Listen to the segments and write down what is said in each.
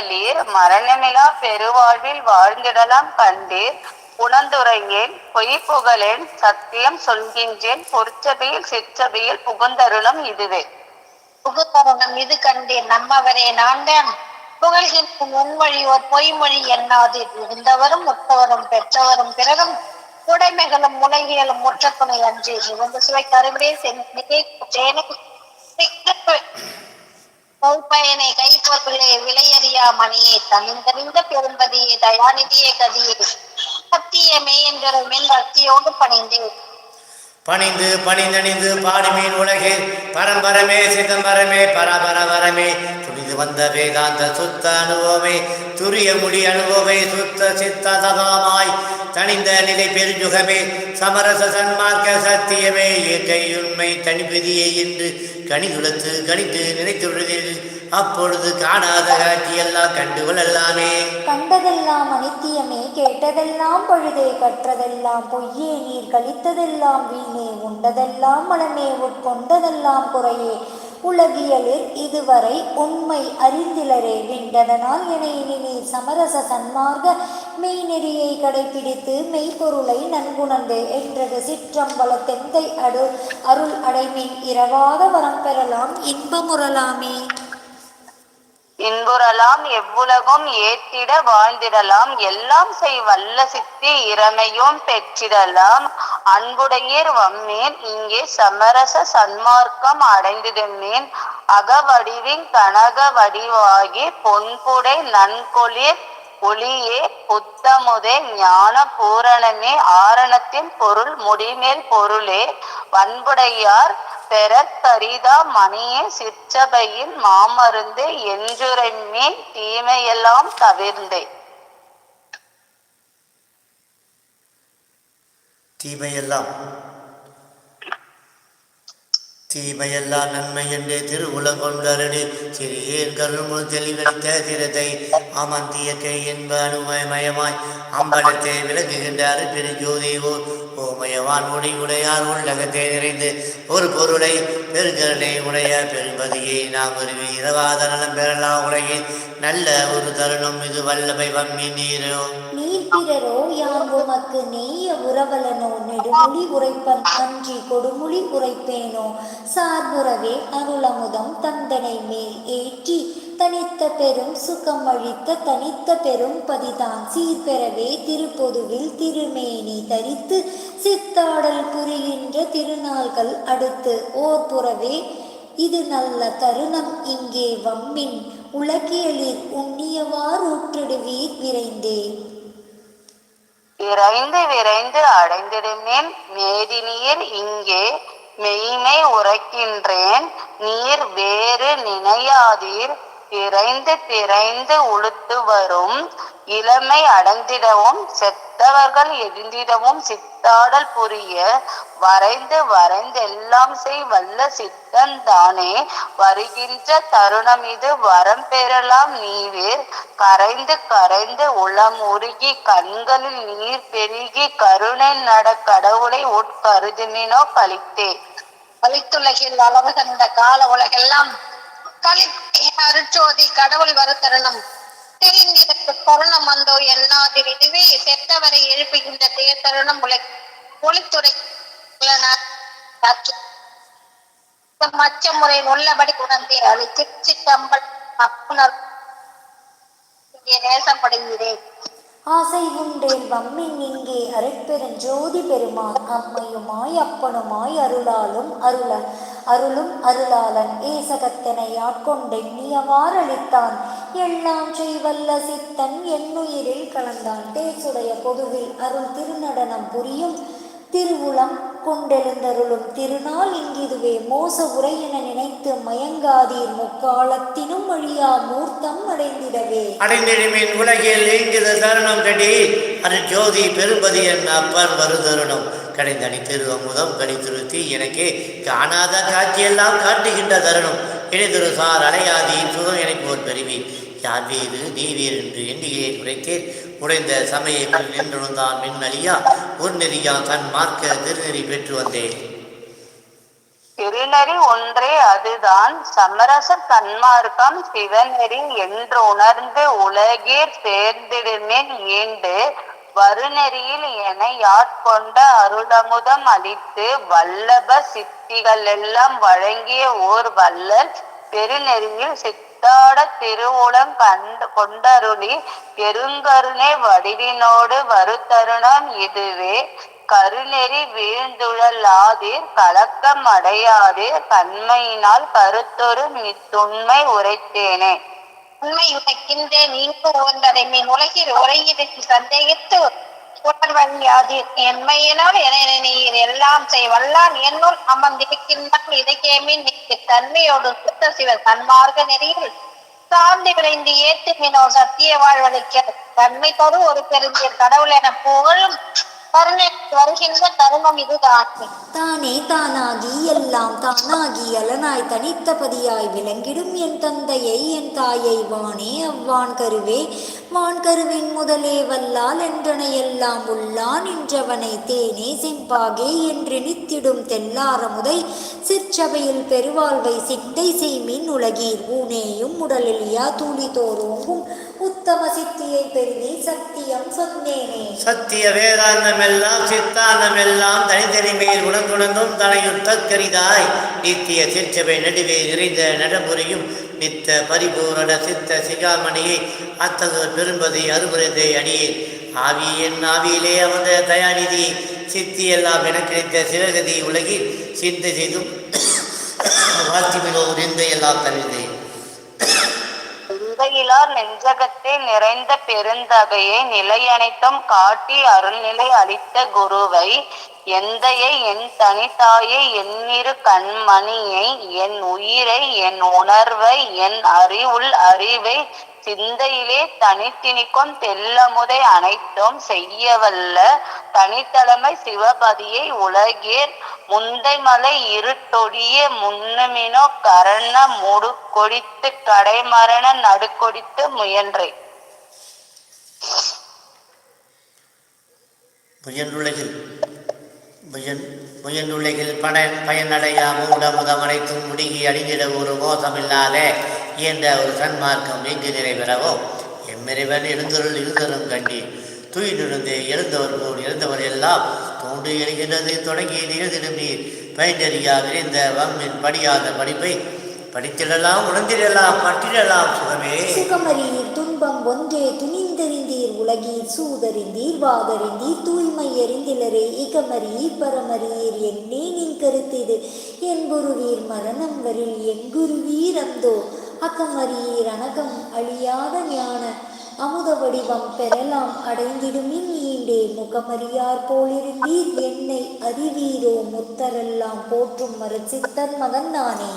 உலகியலீர் மரணமிலா பெருவாழ்வில் வாழ்ந்திடலாம் கண்டீர். உணர்ந்துரையேன் பொய் புகழேன் சத்தியம் சொல்கின்றேன் பொற்சபையில் சிற்றபையில் புகுந்தருளும் இதுவே. புகுதருணம் இது கண்டேன் நம்மவரே நான்கான் புகழ்கின்ற முன்மொழி ஒரு பொய்மொழி எண்ணாது இருந்தவரும் முத்தவரும் பெற்றவரும் பிறரும் உடைமைகளும் உலகியலும் முற்ற துணை அன்றி சிவந்த சுவை கருவிலே சென்று கைப்பயனை கைப்பொருளே விலையறியா மணியே தனிந்தறிந்த பெரும்பதியே தயாநிதியே கதியே. சத்தியமே என்கிற மேல் பக்தியோடு பணிந்தேன். பணிந்து பணிந்தணிந்து பாடுமீன் உலகே. பரம்பரமே சிதம்பரமே பரபரவரமே துணிந்து வந்த வேதாந்த சுத்த அனுபவமே. துரிய முடி அனுபவமே சுத்த சித்த சதாமாய் தனிந்த நிலை பெருஞ்சுகமே. சமரச சன்மார்க்க சத்தியமே. இயற்கை உண்மை தனிப்பதியே என்று கணிதுளத்து கணித்து நினைத்துள்ளதில் அப்பொழுது காணாத காட்சியெல்லாம் கண்டுகொள்ளலாமே கண்டதெல்லாம் அனித்தியமே கேட்டதெல்லாம் பொழுதே கற்றதெல்லாம் பொய்யே நீர் கழித்ததெல்லாம் வீணே உண்டதெல்லாம் மனமே உட்கொண்டதெல்லாம் குறையே. உலகியலில் இதுவரை உண்மை அறிந்திலரே விண்டதனால் என இனி நீர் சமரச சன்மார்க்க மெய்நெறியை கடைபிடித்து மெய்ப்பொருளை நன்குணர்ந்து என்றது சிற்றம்பல தெந்தை அடு அருள் அடைமின் இரவாத வரம் பெறலாம் இன்பமுறலாமே. இன்புறலாம் எவ்வுலகும் ஏத்திட வாழ்ந்திடலாம். எல்லாம் செய் வல்ல சித்தி இறமையும் பெற்றிடலாம். அன்புடையீர் வம்மேன் இங்கே சமரச சன்மார்க்கம் அடைந்திடுமேன். அகவடிவின் கனக வடிவாகி பொன்புடை நன்கொளிர் ஒளியே புத்தமுதே ஞான பூரணமே. ஆரணத்தின் பொருள் முடிமேல் பொருளே. வன்புடையார் பெறத்தரிதா மணியே சிற்றபையின் மாமருந்து என்றுரைமே தீமையெல்லாம் தவிர்ந்தே. தீமையெல்லாம். தீமையெல்லாம் நன்மை என்றே திரு கொண்டருளி சிறியேன் கருமுள் தெளிவளித்த திரத்தை அமந்தியக்கை என்ப அனுமயமயமாய். அம்பலத்தை விளங்குகின்ற அருப்பெரு ஜோதி ஓர் ஓமயவான் உடையார் உள்ளகத்தை நிறைந்து ஒரு பொருளை பெருங்கருணை உடைய பெரும்பதியை நாம் உருவி இரவாத நலம் பெறலாம் உலகில் நல்ல ஒரு தருணம் இது வல்லமை வம்மி நீரோ நீர் பிறரோ உமக்கு நீய உறவலனோ நெடுமொழி உரைப்பன் அன்றி கொடுமொழி உரைப்பேனோ. சார்புறவே அருளமுதம் தந்தனை மேல் ஏற்றி தனித்த பெரும் சுகம் அழித்த தனித்த பெரும் பதிதான். சீர்பெறவே திருப்பொதுவில் திருமேனி தரித்து சித்தாடல் புரிகின்ற திருநாள்கள் அடுத்து. ஓர் புறவே இது நல்ல தருணம் இங்கே வம்மின் உலகியலில் உண்ணியவாறூற்றிடுவீர் விரைந்தே. விரைந்து விரைந்து அடைந்திடுமேன் மேதினியர் இங்கே மெய்மை உரைக்கின்றேன் நீர் வேறு நினையாதீர். திரைந்து திரைந்து உளுத்து வரும். இளமை அடைந்திடவும் செத்தவர்கள் எழுந்திடவும் சித்தாடல் புரிய வரைந்து வரைந்தெல்லாம் செய் வல்ல சித்தன் தானே. வருகின்ற தருணம் இது வரம் பெறலாம் நீவீர். கரைந்து கரைந்து உளம் உருகி கண்களில் நீர் பெருகி கருணை நட கடவுளை உட்கருதினோ கழித்தே. கலித்துலகில் அளவு கண்ட கால உலகெல்லாம் கலி அருட்சோதி கடவுள் வருத்தருணம். தெரிந்திருக்கு தருணம் வந்தோ எண்ணாதிர் இதுவே செத்தவரை எழுப்புகின்ற தேர் தருணம் உலக ஒளித்துறை மச்சமுறை உள்ளபடி உணர்ந்தே அழி தம்பல் அப்புணர் இங்கே நேசப்படுகிறேன். ஆசை உண்டேன் வம்மின் இங்கே அருட்பெருஞ்சோதி பெருமான் அம்மையுமாய் அப்பனுமாய் அருளாலும் அருள அருளும் அருளாளன் ஏசகத்தனை ஆட்கொண்டெண்ணியவாறளித்தான் எல்லாம் செய்வல்ல சித்தன் என்னுயிரில் கலந்தான். தேசுடைய பொதுவில் அருள் திருநடனம் புரியும். திருவுளம் கொண்டெழுந்தருளும் திருநாள் இங்கிதுவே. மோச உரை என நினைத்து மயங்காதீர். முக்காலத்தினும் அழியா மூர்த்தம் அடைந்திடவே. அடைந்திடுமேன் உலகில் இங்கித தருணம் கடி அது ஜோதி பெரும்பதி என் அப்பன் வரு தருணம் கடைந்தனி திரு அமுதம் கடித்துருத்தி எனக்கு காணாத காட்சியெல்லாம் காட்டுகின்ற தருணம் இணைதிரு சார் அலையாதி சுகம் எனக்கு ஒரு பெருவி. யார் வீடு நீ வீர் என்று எண்ணியே உரைத்தேன். உடைந்த சமயத்தில் நின்றுதான் மின்னலியா. ஒரு நெறியா மார்க்க திருநெறி பெற்று வந்தேன். திருநெறி ஒன்றே அதுதான். சமரச தன்மார்க்கம் சிவநெறி என்று உணர்ந்து உலகே சேர்ந்திடுமேன் ஈண்டு வருநெறியில் என யாட்கொண்ட அருளமுதம் அளித்து வல்லப சித்திகள் எல்லாம் வழங்கிய ஓர் வள்ளல் பெருநெறியில் சித்தாட திருவுளம் கண்டு கொண்டருளி பெருங்கருணை வடிவினோடு வருத்தருணம் இதுவே. கருநெறி வீழ்ந்துழலாதீர் கலக்கம் அடையாதீர் கண்மையினால் கருத்தொரு மித்துண்மை உரைத்தேனே. உண்மை உரைக்கின்றேன் இங்கு உவந்ததை மீன் உலகில் உரையிற்கு சந்தேகித்து உணர்வழியாதீர் என்மையினால் என நீர் எல்லாம் செய் வல்லான் என்னுள் அமர்ந்திருக்கின்றான். இதைக்கேமின் நீக்கு தன்மையோடு சுத்த சிவ சன்மார்க்க நெறியில் சார்ந்து விரைந்து ஏத்துமினோ சத்திய வாழ்வழிக்க தன்மை தரும் ஒரு பெருந்திய கடவுள் என புகழும் வருகின்ற தருணம் இதுதான். தானே தானாகி எல்லாம் தானாகி அலனாய் தனித்தபதியாய் விளங்கிடும் என் தந்தையை என் தாயை வானே அவ்வான் கருவே. வான் கருவின் முதலே வல்லால் என்றனை எல்லாம் உள்ளான் நின்றவனை தேனே செம்பாகே என்று நித்திடும் தெல்லாரமுதை சிற்சபையில் பெருவாழ்வை சிட்டை செய்மின் உலகீர் ஊனேயும் உடலில் யா தூளி தோறோங்கும் உத்தம சித்தியை பெருதி சத்தியம் சொன்னேனே. சத்திய வேதாந்தம் எல்லாம் சித்தாந்தம் எல்லாம் தனித்தனி உணர்ந்துணர்ந்தும் தலையுத்த கரிதாய். நித்திய சிற்சபை நடுவே நிறைந்த நடமுறையும் நித்த பரிபூரண சித்த சிகாமணியை அத்தகு பெரும்பதை அறுபுறதை அணியே. ஆவி என் ஆவியிலே அமர்ந்த தயாநிதி சித்தி எல்லாம் என கிடைத்த சிவகதி உலகில் சிந்தை செய்தும் வாழ்த்திமினோ நிந்தை எல்லாம் தனிந்தேன் சிந்தையிலார் நெஞ்சகத்தே நிறைந்த பெருந்தகையை நிலையனைத்தும் காட்டி அருள்நிலை அளித்த குருவை எந்தையை என் தனித்தாயை என்னிரு கண்மணியை என் உயிரை என் உணர்வை என் அறிவுள் அறிவை சிந்தையிலே தனித்திணிக்கும் தெல்லமுதை அனைத்தும் செய்யவல்ல. தனித்தலைமை சிவபதியை உலகேர் முந்தை மலை இருட்டொடிய முன்னுமினோ கரண முடுக்கொடித்து கடைமரண நடுக்கொடித்து முயன்றேன் முயன்றுலகில் முயன் முயன்றுலகில் படன் பயனடையா மூட முதமனைத்தும் முடுங்கி அடிந்திட ஒரு மோசமில்லாத என்ற ஒரு சன்மார்க்கம் எங்கு நிறைவேறவோ? எம்மிறைவன் எழுந்தருள் இருந்தரும் கண்டி. தூயிலிருந்தே எழுந்தவர் போல் எழுந்தவர் எல்லாம் தோண்டு எழுகின்றது தொடங்கி நிகழ்ந்திடும் நீர். பயனறியா விரைந்த வம்மின் படியாத படிப்பை படித்திடலாம் உணர்ந்திடலாம் பற்றிடலாம் சுகமே. சுகமறியீர் துன்பம் ஒன்றே துணிந்தறிந்தீர் உலகீர் சூதறிந்தீர் வாதறிந்தீர் தூய்மை எறிந்திலரே இகமறியீர் பரமறியீர் என்னே கருத்து இது. என் குருவீர் மரணம் வரில் எங்குருவீர் அந்தோ அகமறியீர் அனகம் அழியாத ஞான. அமுத வடிவம் பெறலாம் அடைந்திடுமின் ஈண்டே முகமறியார் போலிருந்தீர். என்னை அறிவீரோ முத்தரெல்லாம் போற்றும் மரச்சித்தன் மகன் நானே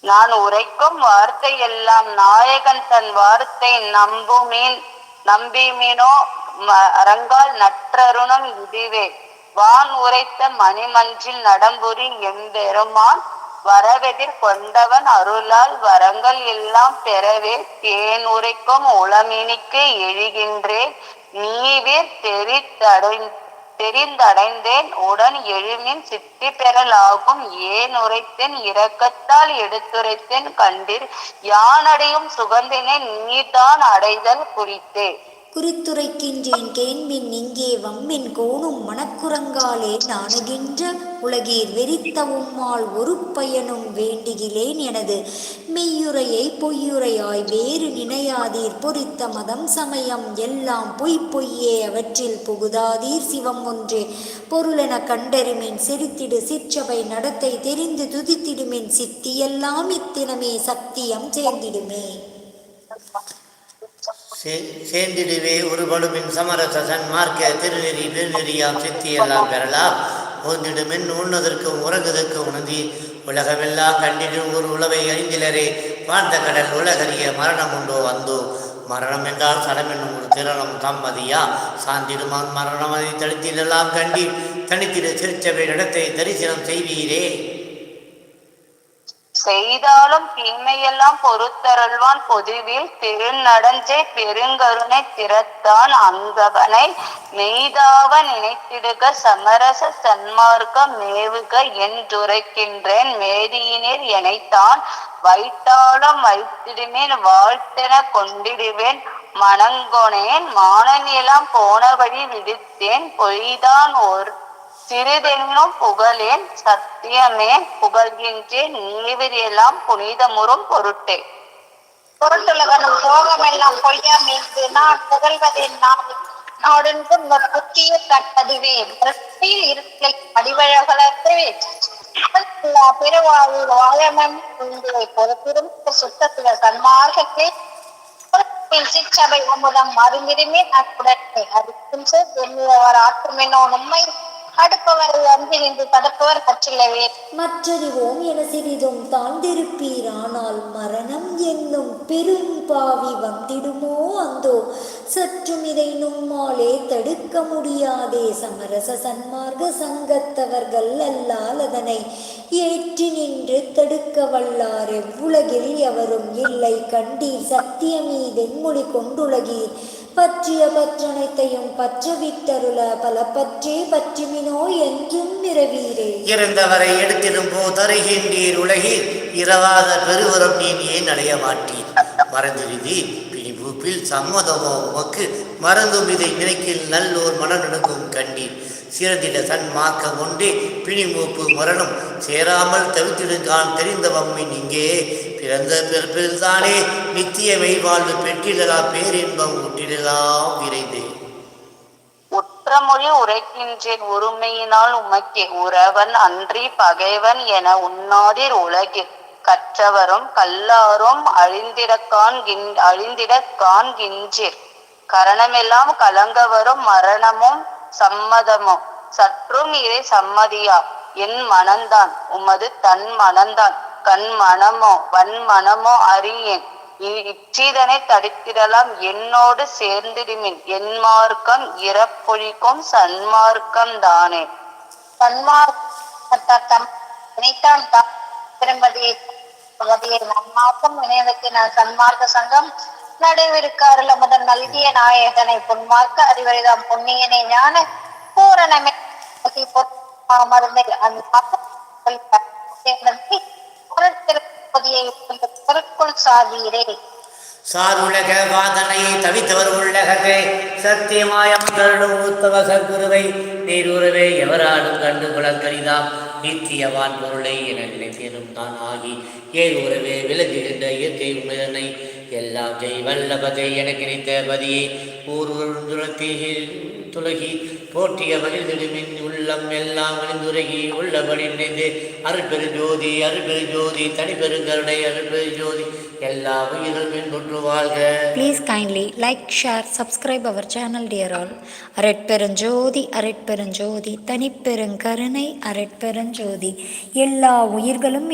நான் உரைக்கும் வார்த்தை எல்லாம் நாயகன் தன் வார்த்தை நம்புமீன். நம்பிமீனோ ம- அரங்கால் நற்றருணம் இதுவே. வான் உரைத்த மணிமன்றில் நடம்புரி எம்பெருமான் வரவெதிர் கொண்டவன் அருளால் வரங்கள் எல்லாம் பெறவே தேன் உரைக்கும் உளமினிக்கு எழுகின்றேன். நீவிர் தெரித்தடை தெரிந்தடைந்தேன். உடன் எழுமின் சித்தி பெறலாகும். ஏன் உரைத்தேன்? இரக்கத்தால் எடுத்துரைத்தேன். கண்டீர் யானடையும் சுகந்தினை நீதான் அடைதல் குறித்தே. குறித்துரைக்கின்றேன். கேண்பின் இங்கே வம்மின் கோணும் மனக்குரங்காலே நாணுகின்ற உலகீர் வெறித்த உம்மால் ஒரு பயனும் வேண்டுகிலேன் எனது. மெய்யுரையை பொய்யுரையாய் வேறு நினையாதீர். பொறித்த மதம் சமயம் எல்லாம் பொய் பொய்யே அவற்றில் புகுதாதீர் சிவம் ஒன்றே. பொருளென கண்டறிமின் சிரித்திடு சிற்றவை நடத்தை தெரிந்து துதித்திடுமின் சித்தியெல்லாம் இத்தினமே சத்தியம் சேர்ந்திடுமே. சே- சேர்ந்திடுவே ஒருபடுமின் சமரச சன்மார்க்க திருநெறி பெருநெறியாம் சித்தியெல்லாம் பெறலாம். ஓந்திடுமின் உண்ணதற்கும் உறங்குதற்கும் உணர்ந்தி உலகமெல்லாம் கண்டிடும் ஒரு உளவை அறிந்திலரே வாழ்ந்த கடல் உலகறிய மரணம் உண்டோ வந்தோ மரணம் என்றால் சடம் என்னும் ஒரு திறனும் தம்மதியா? சாந்திடுமான் மரணம் அதை தடுத்திலெல்லாம் கண்டி தனித்திட திருச்சபை இடத்தை தரிசனம் செய்வீரே. செய்தாலும் தீமையெல்லாம் பொறுத்தருள்வான். பொதுவில் திருநடஞ்சை பெருங்கருணை திறத்தான் அங்கவனை. மெய்தாவ நினைத்திடுக சமரச சன்மார்க்க மேவுக என்றுரைக்கின்றேன். மேதியினில் எனைத்தான் வைத்தாலும் வைத்திடுமேன் வாழ்த்தென கொண்டிடுவேன். மணங்கொனேன் மானநிலம் போன வழி விடுத்தேன் பொய்தான் ஒரு சிறிதென்னும் புகழேன் சத்தியமே புகழ்கின்றேன் நீவிரெல்லாம் புனிதமுறும் பொருட்டே. பொருட்டுலகனும் போகமெல்லாம் பொய்யா மீது நான் புகழ்வதேன் நான். நாடென்றும் புத்திய தட்டதுவே மரத்தில் இருட்டை அடிவழகளவே பெருவாழ்வு வாழமம் உண்டு சுத்த சுத்தத்துவ சன்மார்க்கத்தை. சிற்றபை அமுதம் மருந்திருமே அத்துடனே அதுக்கும் எண்ணுவர் ஆற்றுமெனோ உண்மை. அடுப்பவர் அன்பு நின்று தடுப்பவர் கற்றிலவே மற்றறிவோம் என சிறிதும் தாழ்ந்திருப்பீர் ஆனால் மரணம் என்னும் பெரும் பாவி வந்திடுமோ அந்தோ? சற்றும் இதை நும்மாலே தடுக்க முடியாதே. சமரச சன்மார்க்க சங்கத்தவர்கள் அல்லால் அதனை ஏற்றி நின்று தடுக்க வல்லார். எவ்வுலகில் எவரும் இல்லை. கண்டீர் சத்தியமீதென்மொழி கொண்டுலகீர். பற்றிய பற்றனைத்தையும் பற்றவிட்டருள பல பற்றே பற்றுமினோ என்றும் நிறவீரே. இறந்தவரை எடுத்திடும் போ தருகின்றீர் உலகில் இரவாத பெருவரம் நீ ஏன் அடைய மாட்டீர் மறந்திருதி பிணிபூப்பில் சம்மதமோ உமக்கு? மறந்தும் இதை நினைக்கில் நல்லோர் மனநடுக்கும் கண்டீர். சிறந்திட தன் மாக்க பிணி மூப்பு மரணம். சேராமல் தவித்திடுங்கான் தெரிந்தவம்மின் இங்கே பிறந்த பிறப்பில்தானே நித்திய மெய்வாழ்வு பெற்றிடலா பேரின்பம் ஊட்டிடலாம் விரைந்தே. குற்றமொழி உரைக்கின்றேன் ஒருமையினால் உமக்கே. உறவன் அன்றி பகைவன் என உண்ணாதீர் உலகில் கற்றவரும் கல்லாரும் அழிந்திடக் காண்கின் அழிந்திடக் காண்கின்றீர். கரணமெல்லாம் கலங்கவரும் மரணமும் சம்மதமோ? சற்றும் இதே சம்மதியா? என் மனந்தான் உமது தன் மனந்தான் கண் மனமோ? வன் மனமோ? அறியேன். இ- இச்சீதனை தடுத்திடலாம். என்னோடு சேர்ந்திடுமின். என் மார்க்கம் இறப்பொழிக்கும் சன்மார்க்கம் தானே. சன்மார்க்கம் நினைத்தான் நன்மார்க்கம் நான் சன்மார்க்க சங்கம் நடுவிருக்காருல முதல் நல்கிய நாயகனை பொன்மாக்க அறிவரிதாம் பொன்னியனை ஞான பூரணமே. மருந்தை சாதீரே சாருலக வாதனை தவித்தவர் உள்ளகத்தை சத்தியமாயம் கருடும் உத்தவ சற்குருவை நீருறவே எவராலும் கண்டு குலக்கரிதாம் நித்தியவான் பொருளை என நினைத்தேனும் தான் ஆகி ஏ உறவே விலகுகின்ற இயற்கை உண்மைதனை எல்லாம் ஜெய் வல்லபதை என கிடைத்த பதியை ஊர் துலகி போற்றிய மகிழ்ந்திடுமின் உள்ளம் எல்லாம் அணிந்துருகி உள்ளபடி நினைந்து அருட்பெரு ஜோதி அருட்பெரு ஜோதி தனிப்பெருங்கருணை அருள்பெரு ஜோதி எல்லா உயிர்கள் தொற்று வாழ்க. Please kindly like share subscribe our channel dear all அரட்பெருஞ்சோதி அரட்பெருஞ்சோதி தனிப்பெருங்கருணை அரட்பெருஞ்சோதி எல்லா உயிர்களும்